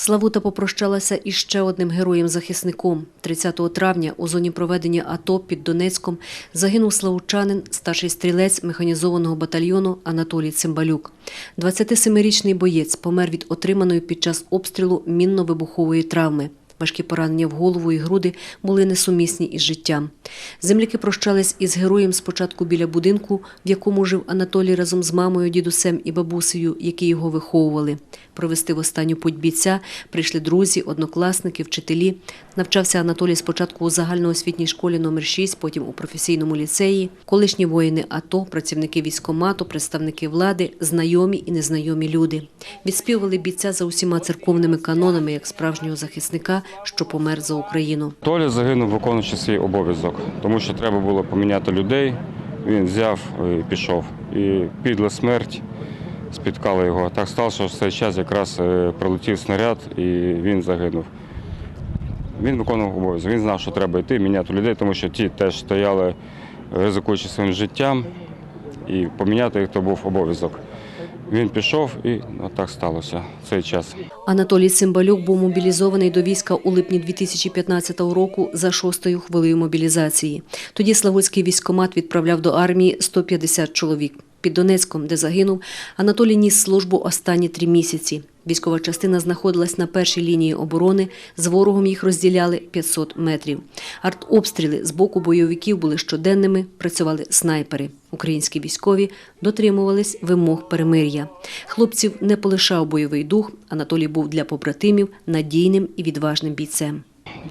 Славута попрощалася із ще одним героєм-захисником. 30 травня у зоні проведення АТО під Донецьком загинув славучанин, старший стрілець механізованого батальйону Анатолій Цимбалюк. 27-річний боєць помер від отриманої під час обстрілу мінно-вибухової травми. Важкі поранення в голову і груди були несумісні із життям. Земляки прощались із героєм спочатку біля будинку, в якому жив Анатолій разом з мамою, дідусем і бабусею, які його виховували. Провести в останню путь бійця прийшли друзі, однокласники, вчителі. Навчався Анатолій спочатку у загальноосвітній школі номер 6, потім у професійному ліцеї. Колишні воїни АТО, працівники військомату, представники влади, знайомі і незнайомі люди. Відспівували бійця за усіма церковними канонами як справжнього захисника, що помер за Україну. Толя загинув, виконуючи свій обов'язок, тому що треба було поміняти людей. Він взяв і пішов. І підла смерть спіткала його. Так сталося, що в цей час якраз е, прилетів снаряд і він загинув. Він виконував обов'язок. Він знав, що треба йти, міняти людей, тому що ті теж стояли, ризикуючи своїм життям, і поміняти їх то був обов'язок. Він пішов і так сталося цей час. Анатолій Цимбалюк був мобілізований до війська у липні 2015 року за шостою хвилею мобілізації. Тоді Славутський військомат відправляв до армії 150 чоловік. Під Донецьком, де загинув, Анатолій ніс службу останні три місяці. Військова частина знаходилась на першій лінії оборони, з ворогом їх розділяли 500 метрів. Артобстріли з боку бойовиків були щоденними, працювали снайпери. Українські військові дотримувались вимог перемир'я. Хлопців не полишав бойовий дух. Анатолій був для побратимів надійним і відважним бійцем.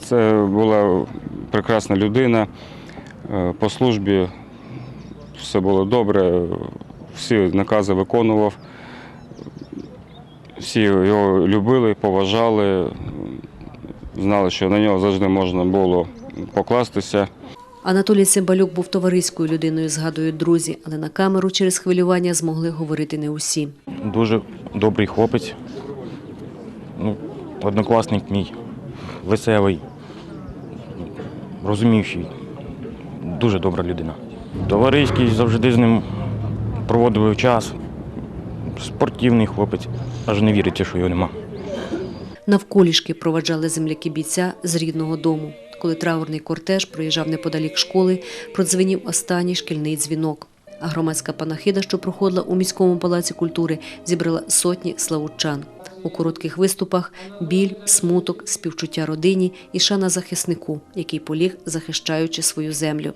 Це була прекрасна людина. Е, По службі все було добре, всі накази виконував. Всі його любили, поважали, знали, що на нього завжди можна було покластися. Анатолій Цимбалюк був товариською людиною, згадують друзі, але на камеру через хвилювання змогли говорити не усі. Дуже добрий хлопець. Ну, однокласник мій, веселий, розуміючий, дуже добра людина. Товариський завжди з ним проводив час. Спортивний хлопець, аж не віриться, що його нема. Навколішки проваджали земляки бійця з рідного дому. Коли траурний кортеж проїжджав неподалік школи, продзвенів останній шкільний дзвінок. А громадська панахида, що проходила у міському палаці культури, зібрала сотні славутчан. У коротких виступах біль, смуток, співчуття родині і шана захиснику, який поліг, захищаючи свою землю.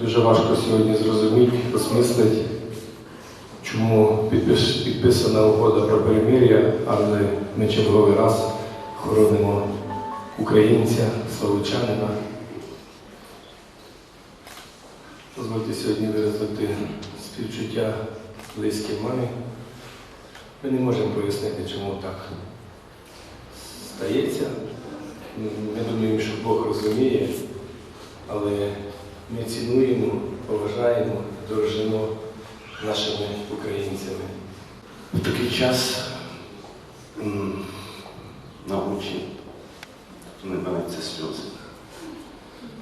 Дуже важко сьогодні зрозуміти, осмислити, чому підпис- підписана угода про перемир'я, але ми черговий раз хоронимо українця, славучанина. Дозвольте сьогодні виразити співчуття близькій мамі. Ми не можемо пояснити, чому так стається. Ми думаємо, що Бог розуміє, але ми цінуємо, поважаємо, дорожимо нашими українцями. В такий час на очі набираються сльози.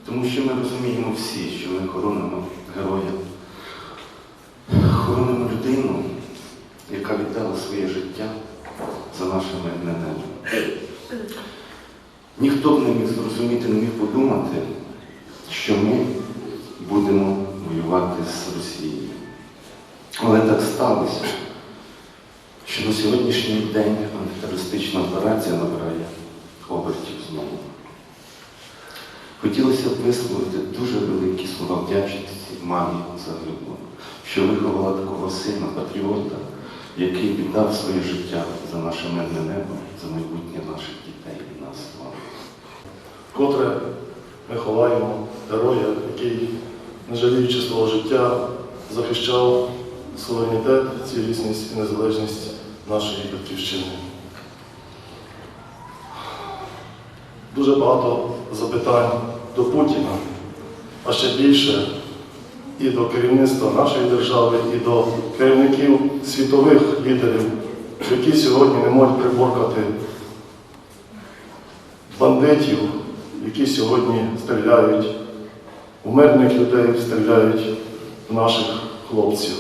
Тому що ми розуміємо всі, що ми хоронимо героя, хоронимо людину, яка віддала своє життя за наше мирне. Ніхто б не міг зрозуміти, не міг подумати, що ми будемо воювати з Росією. Але так сталося, що на сьогоднішній день антитерористична операція набирає обертів знову. Хотілося б висловити дуже великі слова вдячності мамі загиблого, що виховала такого сина, патріота, який віддав своє життя за наше мирне небо, за майбутнє наших дітей і нас. Вкотре ми ховаємо героя, який, не жаліючи свого життя, захищав суверенітет, цілісність і незалежність нашої батьківщини. Дуже багато запитань до Путіна, а ще більше і до керівництва нашої держави, і до керівників світових лідерів, які сьогодні не можуть приборкати бандитів, які сьогодні стріляють у мирних людей, стріляють в наших хлопців.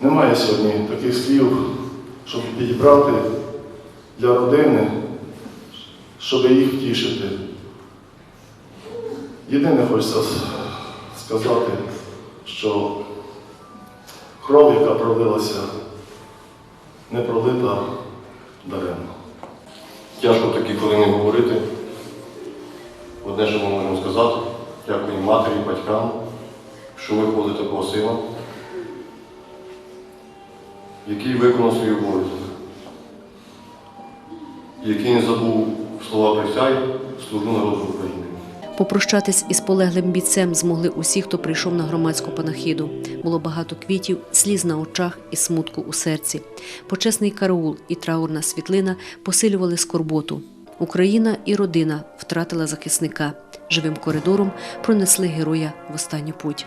Немає сьогодні таких слів, щоб підібрати для родини, щоб їх втішити. Єдине хочеться сказати, що кров, яка пролилася, не пролита даремно. Тяжко такі хвилини говорити. Одне, що ми можемо сказати, дякую матері, батькам, що виховали такого сина, який виконав свій обов'язок, який не забув слова присяги, служу народу України. Попрощатись із полеглим бійцем змогли усі, хто прийшов на громадську панахіду. Було багато квітів, сліз на очах і смутку у серці. Почесний караул і траурна світлина посилювали скорботу. Україна і родина втратила захисника. Живим коридором пронесли героя в останню путь.